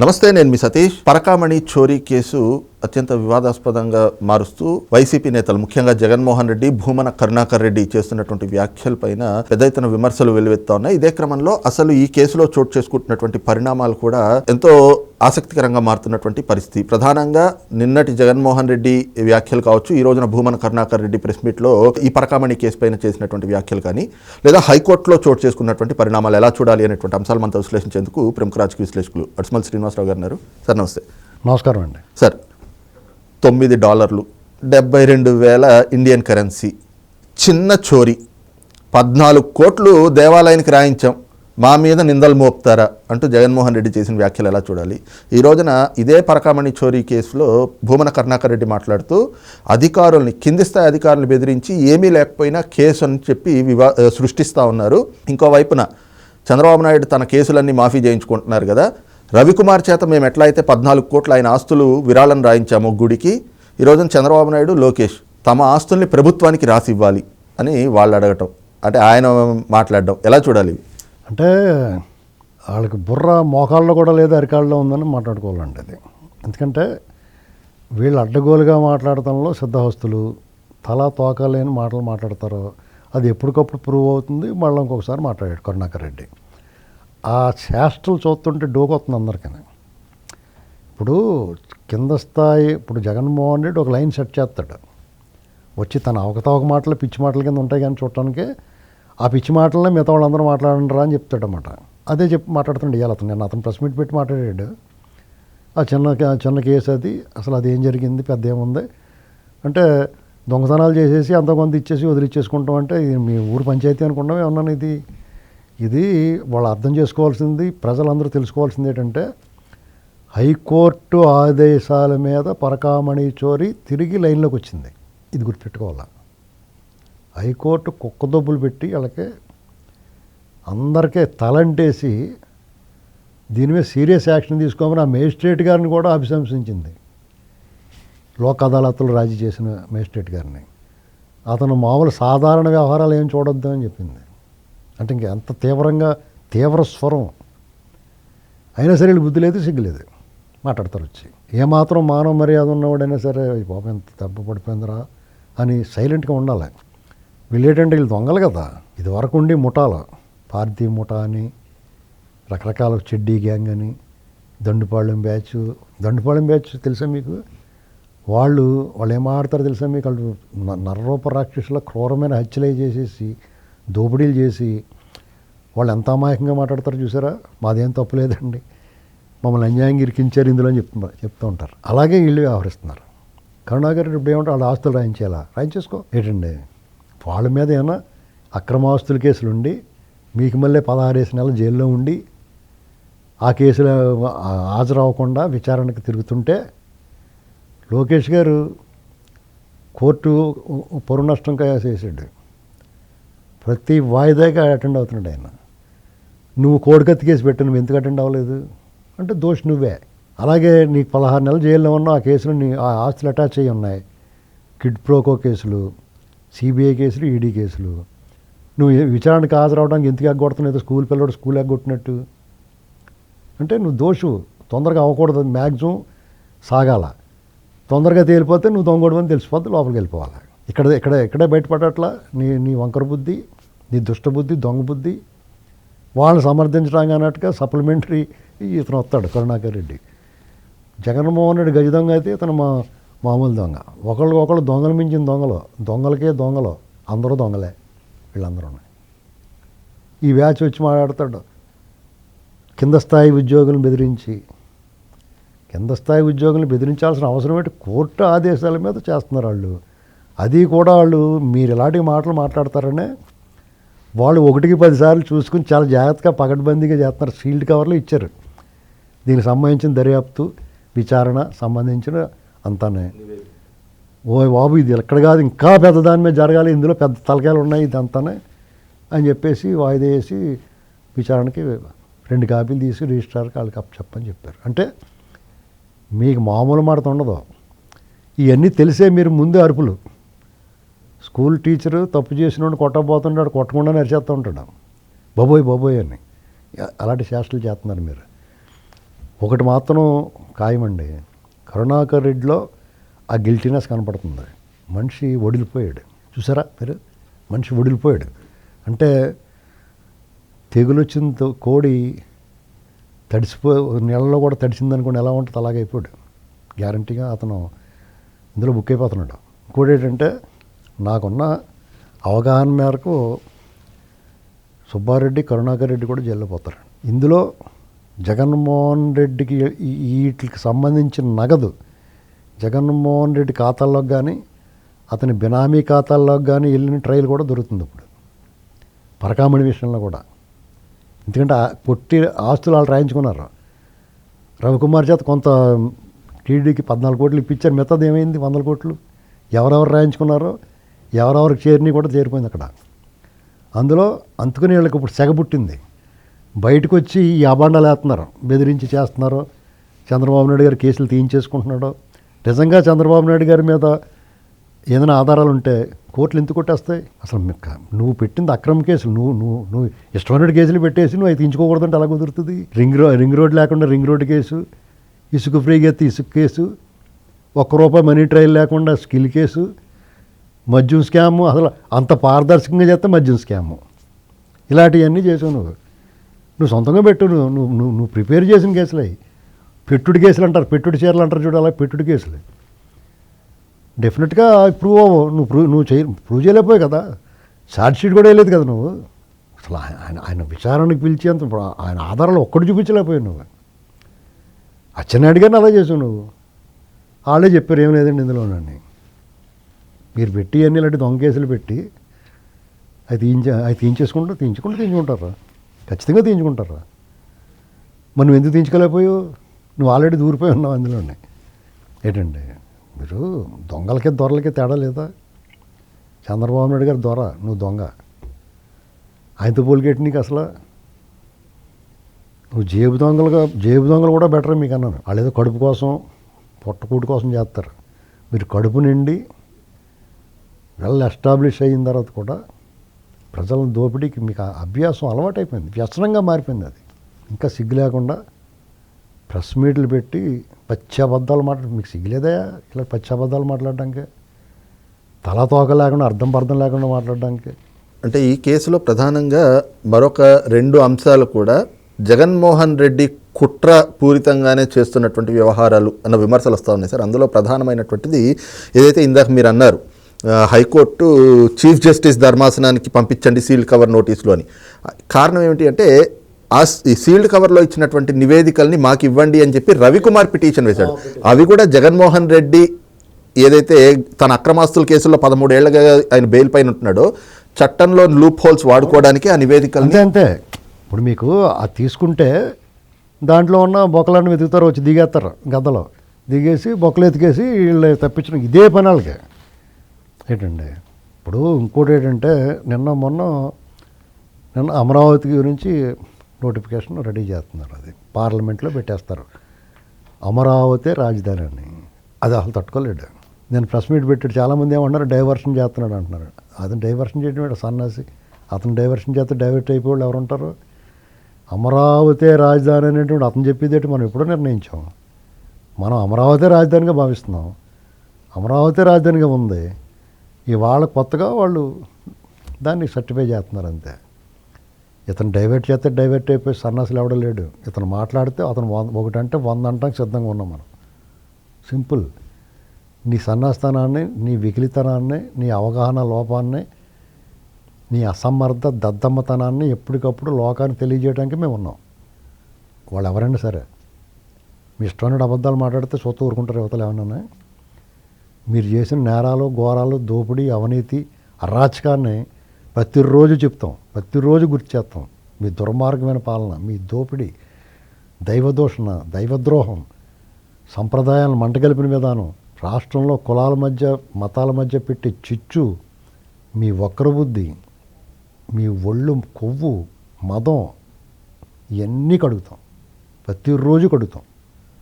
నమస్తే నేను మీ సతీష్. పరకామణి చోరీ కేసు అత్యంత వివాదాస్పదంగా మారుస్తూ వైసీపీ నేతలు ముఖ్యంగా జగన్మోహన్ రెడ్డి భూమన కరుణాకర్ రెడ్డి చేస్తున్నటువంటి వ్యాఖ్యలపైన పెద్ద ఎత్తున విమర్శలు వెలువెత్తా ఉన్నాయి ఇదే క్రమంలో అసలు ఈ కేసులో చోటు చేసుకుంటున్నటువంటి పరిణామాలు కూడా ఎంతో ఆసక్తికరంగా మారుతున్నటువంటి పరిస్థితి. ప్రధానంగా నిన్నటి జగన్మోహన్ రెడ్డి వ్యాఖ్యలు కావచ్చు ఈ రోజున భూమన కరుణాకర్ రెడ్డి ప్రెస్ మీట్లో ఈ పరకామణి కేసు పైన చేసినటువంటి వ్యాఖ్యలు కానీ లేదా హైకోర్టులో చోటు చేసుకున్నటువంటి పరిణామాలు ఎలా చూడాలి అనేటువంటి అంశాలు మనతో విశ్లేషించేందుకు ప్రముఖ రాజకీయ విశ్లేషకులు అడ్స్మల్ శ్రీనివాసరావు గారు సార్ నమస్తే. నమస్కారం అండి. సార్ తొమ్మిది డాలర్లు డెబ్బై రెండు వేల ఇండియన్ కరెన్సీ. చిన్న చోరీ. పద్నాలుగు కోట్లు దేవాలయానికి రాయించాం. మా మీద నిందలు మోపుతారా? అంటూ జగన్మోహన్ రెడ్డి చేసిన వ్యాఖ్యలు ఎలా చూడాలి? ఈ రోజున ఇదే పరకామణి చోరీ కేసులో భూమన కరుణాకర్ రెడ్డి మాట్లాడుతూ అధికారుల్ని కింది స్థాయి అధికారులను బెదిరించి ఏమీ లేకపోయినా కేసు అని చెప్పి వివా సృష్టిస్తూ ఉన్నారు. ఇంకోవైపున చంద్రబాబు నాయుడు తన కేసులన్నీ మాఫీ చేయించుకుంటున్నారు కదా. రవికుమార్ చేత మేము ఎట్లా అయితే పద్నాలుగు కోట్ల ఆయన ఆస్తులు విరాళం రాయించాము గుడికి ఈరోజున చంద్రబాబు నాయుడు లోకేష్ తమ ఆస్తుల్ని ప్రభుత్వానికి రాసి ఇవ్వాలి అని వాళ్ళు అడగటం. అంటే ఆయన మాట్లాడడం. ఎలా చూడాలి అంటే వాళ్ళకి బుర్ర మోకాల్లో కూడా లేదు అరికాళ్ళలో ఉందని మాట్లాడుకోవాలండి అది. ఎందుకంటే వీళ్ళు అడ్డగోలుగా మాట్లాడటంలో సిద్ధహస్తులు తల తోక లేని మాటలు మాట్లాడతారు అది ఎప్పటికప్పుడు ప్రూవ్ అవుతుంది. మళ్ళీ ఇంకొకసారి మాట్లాడాడు కరుణాకర్ రెడ్డి. ఆ చేష్టలు చూస్తుంటే డోకొస్తుంది అందరికీ ఇప్పుడు కింద స్థాయి ఇప్పుడు జగన్మోహన్ రెడ్డి ఒక లైన్ సెట్ చేస్తాడు. వచ్చి తన అవకతవక మాటలు పిచ్చి మాటల కింద ఉంటాయి కానీ చూడటానికి ఆ పిచ్చి మాటలనే మిగతా వాళ్ళందరూ మాట్లాడండిరా అని చెప్తాడనమాట అదే చెప్పి మాట్లాడుతుండే ఇవాళ అతను నేను అతను ప్రెస్ మీట్ పెట్టి మాట్లాడాడు. ఆ చిన్న చిన్న కేసు అది అసలు అది ఏం జరిగింది పెద్ద ఏముంది? అంటే దొంగతనాలు చేసేసి అంత కొంత ఇచ్చేసి వదిలిచ్చేసుకుంటాం అంటే మీ ఊరు పంచాయతీ అనుకుంటాం ఏమన్నాను ఇది? ఇది వాళ్ళు అర్థం చేసుకోవాల్సింది ప్రజలందరూ తెలుసుకోవాల్సింది ఏంటంటే హైకోర్టు ఆదేశాల మీద పరకామణి చోరీ తిరిగి లైన్లోకి వచ్చింది. ఇది గుర్తుపెట్టుకోవాలా? హైకోర్టు కుక్క దొబ్బులు పెట్టి వాళ్ళకి అందరికీ తలంటేసి దీని మీద సీరియస్ యాక్షన్ తీసుకోమని ఆ మేజిస్ట్రేట్ గారిని కూడా అభిశంసించింది. లోక్ అదాలత్లో రాజీ చేసిన మేజిస్ట్రేట్ గారిని. అతను మామూలు సాధారణ వ్యవహారాలు ఏం చూడొద్దు అని చెప్పింది. అంటే ఇంక ఎంత తీవ్రంగా తీవ్ర స్వరం. అయినా సరే వీళ్ళు బుద్ధి లేదు సిగ్గులేదు మాట్లాడతారు వచ్చి. ఏమాత్రం మానవ మర్యాద ఉన్నవాడైనా సరే "ఈ ఎంత దెబ్బ పడిపోయిందిరా అని సైలెంట్గా ఉండాలి. వీళ్ళు వీళ్ళు దొంగలు కదా. ఇది వరకు ఉండి ముఠాలు. పార్థీ ముఠా అని రకరకాల చెడ్డీ గ్యాంగ్ అని దండుపాళెం బ్యాచ్. దండుపాళెం బ్యాచ్ తెలుసా మీకు? వాళ్ళు వాళ్ళు ఏం ఆడతారో తెలుసా మీకు? వాళ్ళు నర్రూప నరరూప రాక్షసుల క్రూరమైన హత్యలే చేసేసి దోపిడీలు చేసి వాళ్ళు ఎంత అమాయకంగా మాట్లాడతారో చూసారా? మాదేం తప్పు లేదండి మమ్మల్ని అన్యాయంగా ఇరికించారు ఇందులో అని చెప్తున్నారు చెప్తూ ఉంటారు. అలాగే వీళ్ళు వ్యవహరిస్తున్నారు. కరుణాకర్ రెడ్డి ఇప్పుడు ఏమంటే వాళ్ళ ఆస్తులు రాయించేలా? రాయించేసుకో. ఏంటండి? వాళ్ళ మీద ఏమైనా అక్రమాస్తుల కేసులు ఉండి మీకు మళ్ళీ పదహారేసి నెలలు జైల్లో ఉండి ఆ కేసులో హాజరవ్వకుండా విచారణకు తిరుగుతుంటే లోకేష్ గారు కోర్టు పొరు నష్టం చేసాడు ప్రతి వాయిదాగా అటెండ్ అవుతున్నాడు ఆయన. నువ్వు కోడికత్తి కేసు పెట్టు నువ్వు ఎందుకు అటెండ్ అవ్వలేదు? అంటే దోష్ నువ్వే. అలాగే నీకు పదహారు నెలలు జైల్లో ఉన్న ఆ కేసులు నీ ఆ ఆస్తులు అటాచ్ అయ్యి ఉన్నాయి. కిడ్ ప్రోకో కేసులు సిబిఐ కేసులు ఈడీ కేసులు. నువ్వు విచారణకు హాజరవడానికి ఎందుకు ఎగ్గొడుతున్నావు స్కూల్ పిల్లడు స్కూల్ ఎగ్గొట్టినట్టు. అంటే నువ్వు దోషు. తొందరగా అవ్వకూడదు. మ్యాక్సిమం సాగాల. తొందరగా తేలిపోతే నువ్వు దొంగోడు తెలిసిపోతే లోపలికి వెళ్ళిపోవాలి? ఇక్కడ ఇక్కడ ఇక్కడే బయటపడట్లా? నీ నీ వంకర బుద్ధి నీ దుష్టబుద్ధి దొంగ బుద్ధి వాళ్ళని సమర్థించడానికి అన్నట్టుగా సప్లిమెంటరీ ఇతను వస్తాడు కరుణాకర్ రెడ్డి. జగన్మోహన్ రెడ్డి గజ దొంగ అయితే ఇతను మా మామూలు దొంగ. ఒకళ్ళు ఒకళ్ళు దొంగలు మించిన దొంగలు. దొంగలకే దొంగలు. అందరూ దొంగలే. వీళ్ళందరూ ఈ బ్యాచ్ వచ్చి మాట్లాడతాడు. కింద స్థాయి ఉద్యోగులను బెదిరించి కింద స్థాయి ఉద్యోగులను బెదిరించాల్సిన అవసరం ఏంటి? కోర్టు ఆదేశాల మీద చేస్తున్నారు వాళ్ళు. అది కూడా వాళ్ళు మీరు ఇలాంటి మాటలు మాట్లాడతారనే వాళ్ళు ఒకటికి పదిసార్లు చూసుకుని చాలా జాగ్రత్తగా పగడ్బందీగా చేస్తున్నారు. సీల్డ్ కవర్లు ఇచ్చారు. దీనికి సంబంధించిన దర్యాప్తు విచారణ సంబంధించిన అంతానే ఓ బాబు ఇది ఎక్కడ కాదు ఇంకా పెద్ద దాని మీద జరగాలి ఇందులో పెద్ద తలకాయలు ఉన్నాయి ఇది అంతానే అని చెప్పేసి వాయిదా వేసి విచారణకి రెండు కాపీలు తీసి రిజిస్ట్రార్కి వాళ్ళకి అప్ చెప్పని చెప్పారు. అంటే మీకు మామూలు మాట ఉండదు. ఇవన్నీ తెలిసే మీరు ముందు అరుపులు. స్కూల్ టీచరు తప్పు చేసినోడు కొట్టబోతున్నాడు కొట్టకుండా నరిచేస్తూ ఉంటాడు. బాబోయ్ బాబోయ్ అని. అలాంటి చేష్టలు చేస్తున్నారు మీరు. ఒకటి మాత్రం ఖాయమండి. కరుణాకర్ రెడ్డిలో ఆ గిల్టీనెస్ కనపడుతుంది. మనిషి ఒడిలిపోయాడు. చూసారా మీరు? మనిషి ఒడిలిపోయాడు. అంటే తెగులొచ్చిన కోడి తడిసిపో నెలలో కూడా తడిసింది అనుకోండి ఎలా ఉంటుంది? అలాగే అయిపోయాడు గ్యారంటీగా అతను ఇందులో బుక్ అయిపోతున్నాడు. ఇంకోటి ఏంటంటే నాకున్న అవగాహన మేరకు సుబ్బారెడ్డి కరుణాకర్ రెడ్డి కూడా జైల్లో పోతారు. ఇందులో జగన్మోహన్ రెడ్డికి వీటికి సంబంధించిన నగదు జగన్మోహన్ రెడ్డి ఖాతాల్లో కానీ అతని బినామీ ఖాతాల్లోకి కానీ వెళ్ళిన ట్రయల్ కూడా దొరుకుతుంది ఇప్పుడు. పరకామణి విషయంలో కూడా. ఎందుకంటే కొట్టి పొట్టి ఆస్తులు వాళ్ళు రాయించుకున్నారు. రవికుమార్ చేత కొంత టీడీకి పద్నాలుగు కోట్లు ఇప్పించారు. మిగతాది ఏమైంది? వందల కోట్లు. ఎవరెవరు రాయించుకున్నారో? ఎవరెవరికి చేరిని కూడా చేరిపోయింది అక్కడ. అందులో అందుకని వీళ్ళకి ఇప్పుడు సెగ పుట్టింది. బయటకు వచ్చి ఈ అబాండాలు వేస్తున్నారు. బెదిరించి చేస్తున్నారు. చంద్రబాబు నాయుడు గారు కేసులు తీయించేసుకుంటున్నాడు. నిజంగా చంద్రబాబు నాయుడు గారి మీద ఏదైనా ఆధారాలు ఉంటే కోర్టులు ఎందుకు కొట్టేస్తాయి? అసలు నువ్వు పెట్టింది అక్రమ కేసులు. నువ్వు నువ్వు నువ్వు ఇష్టమైన కేసులు పెట్టేసి నువ్వు అవి తీయించుకోకూడదంటే అలా కుదురుతుంది? రింగ్ రో రింగ్ రోడ్ లేకుండా రింగ్ రోడ్ కేసు ఇసుక ఫ్రీగా ఎత్తి ఇసుక కేసు ఒక్క రూపాయి మనీ ట్రయల్ లేకుండా స్కిల్ కేసు మద్యం స్కాము అసలు అంత పారదర్శకంగా చేస్తే మద్యం స్కాము. ఇలాంటివన్నీ చేసావు నువ్వు. నువ్వు సొంతంగా పెట్టు నువ్వు నువ్వు నువ్వు ప్రిపేర్ చేసిన కేసులు. అవి పెట్టుడు కేసులు అంటారు పెట్టుడు చీరలు అంటారు చూడు అలా పెట్టుడు కేసులు. డెఫినెట్గా ప్రూవ్ అవ్వవు నువ్వు ప్రూవ్ నువ్వు చేయ ప్రూవ్ చేయలేకపోయావు కదా. ఛార్జ్ షీట్ కూడా వేయలేదు కదా నువ్వు. అసలు ఆయన ఆయన విచారణకు పిలిచేంత ఆయన ఆధారాలు ఒక్కటి చూపించలేకపోయావు నువ్వు. అచ్చెన్నాయుడు గారిని అలా చేసావు నువ్వు. వాళ్ళే చెప్పారు ఏం లేదండి ఇందులో నన్ను మీరు పెట్టి అన్ని ఇలాంటి దొంగ కేసులు పెట్టి అది తీయించే అవి తీయించేసుకుంటూ తీయించుకుంటూ తీయించుకుంటారా? ఖచ్చితంగా తీయించుకుంటారా? మరి నువ్వు ఎందుకు తీయించుకోలేకపోయావు? నువ్వు ఆల్రెడీ దూరిపోయి ఉన్నావు అందులోనే. ఏంటండి? మీరు దొంగలకి దొరలకి తేడా లేదా? చంద్రబాబు నాయుడు గారు దొర నువ్వు దొంగ. ఆయనతో పోలికెట్టి నీకు అసలు? నువ్వు జేబు దొంగలుగా జేబు దొంగలు కూడా బెటర్ మీకు అన్నాను వాళ్ళు ఏదో కడుపు కోసం పొట్టకూటి కోసం చేస్తారు. మీరు కడుపు నిండి వెల్ ఎస్టాబ్లిష్ అయిన తర్వాత కూడా ప్రజల దోపిడీకి మీకు అభ్యాసం అలవాటైపోయింది. వ్యసనంగా మారిపోయింది అది. ఇంకా సిగ్గు లేకుండా ప్రెస్ మీట్లు పెట్టి పచ్చి అబద్ధాలు మాట్లాడు మీకు సిగ్గులేదా ఇలా పచ్చి అబద్ధాలు మాట్లాడడానికి? తల తోక లేకుండా అర్థం పర్థం లేకుండా మాట్లాడడానికి? అంటే ఈ కేసులో ప్రధానంగా మరొక రెండు అంశాలు కూడా జగన్మోహన్ రెడ్డి కుట్ర పూరితంగానే చేస్తున్నటువంటి వ్యవహారాలు అన్న విమర్శలు వస్తూ ఉన్నాయి సార్. అందులో ప్రధానమైనటువంటిది ఏదైతే ఇందాక మీరు అన్నారు హైకోర్టు చీఫ్ జస్టిస్ ధర్మాసనానికి పంపించండి సీల్డ్ కవర్ నోటీసులు అని. కారణం ఏమిటి అంటే ఆ సీల్డ్ కవర్లో ఇచ్చినటువంటి నివేదికల్ని మాకు ఇవ్వండి అని చెప్పి రవికుమార్ పిటిషన్ వేశాడు. అవి కూడా జగన్మోహన్ రెడ్డి ఏదైతే తన అక్రమాస్తుల కేసుల్లో పదమూడేళ్ళుగా ఆయన బెయిల్ పైన ఉంటున్నాడో చట్టంలో లూప్ హోల్స్ వాడుకోవడానికి ఆ నివేదికల్ని అంతే అంతే. ఇప్పుడు మీకు అది తీసుకుంటే దాంట్లో ఉన్న బొక్కలన్నీ వెతుకుతారు వచ్చి దిగేస్తారు గద్దలో దిగేసి బొక్కలు ఎతికేసి వీళ్ళు తప్పించడం ఇదే పని వాళ్ళకి. ఏంటండి ఇప్పుడు ఇంకోటి ఏంటంటే నిన్న మొన్న నిన్న అమరావతి గురించి నోటిఫికేషన్ రెడీ చేస్తున్నారు అది. పార్లమెంట్లో పెట్టేస్తారు. అమరావతి రాజధాని అని. అది అసలు తట్టుకోలేడు. నేను ప్రెస్ మీట్ పెట్టాడు చాలామంది ఏమన్నారు డైవర్షన్ చేస్తున్నాడు అంటున్నారు. అతను డైవర్షన్ చేయడం సన్నాసి. అతను డైవర్షన్ చేస్తే డైవర్ట్ అయిపోయి ఎవరు ఉంటారు? అమరావతి రాజధాని అనేటువంటి అతను చెప్పేది ఏంటి మనం ఎప్పుడో నిర్ణయించాం. మనం అమరావతి రాజధానిగా భావిస్తున్నాం. అమరావతి రాజధానిగా ఉంది. ఇవాళ కొత్తగా వాళ్ళు దాన్ని సర్టిఫై చేస్తున్నారు అంతే. ఇతను డైవర్ట్ చేస్తే డైవర్ట్ అయిపోయి సన్నాసులు ఎవడో లేడు. ఇతను మాట్లాడితే అతను ఒకటంటే వంద అంటానికి సిద్ధంగా ఉన్నాం మనం. సింపుల్. నీ సన్నాస్థానాన్ని నీ వికిలితనాన్ని నీ అవగాహన లోపాన్ని నీ అసమర్థ దద్దమ్మతనాన్ని ఎప్పటికప్పుడు లోకాన్ని తెలియజేయడానికి మేము ఉన్నాం. వాళ్ళు ఎవరైనా సరే. మీ ఇష్టమైన అబద్ధాలు మాట్లాడితే సొత్తు ఊరుకుంటారు యువతలు ఏమన్నా మీరు చేసిన నేరాలు ఘోరాలు దోపిడీ అవినీతి అరాచకాన్ని ప్రతిరోజు చెప్తాం. ప్రతిరోజు గుర్తు చేస్తాం. మీ దుర్మార్గమైన పాలన మీ దోపిడీ దైవదూషణ దైవద్రోహం సంప్రదాయాలను మంటగలిపిన విధానం రాష్ట్రంలో కులాల మధ్య మతాల మధ్య పెట్టే చిచ్చు మీ వక్రబుద్ధి మీ ఒళ్ళు కొవ్వు మదం ఇవన్నీ కడుగుతాం. ప్రతిరోజు కడుగుతాం.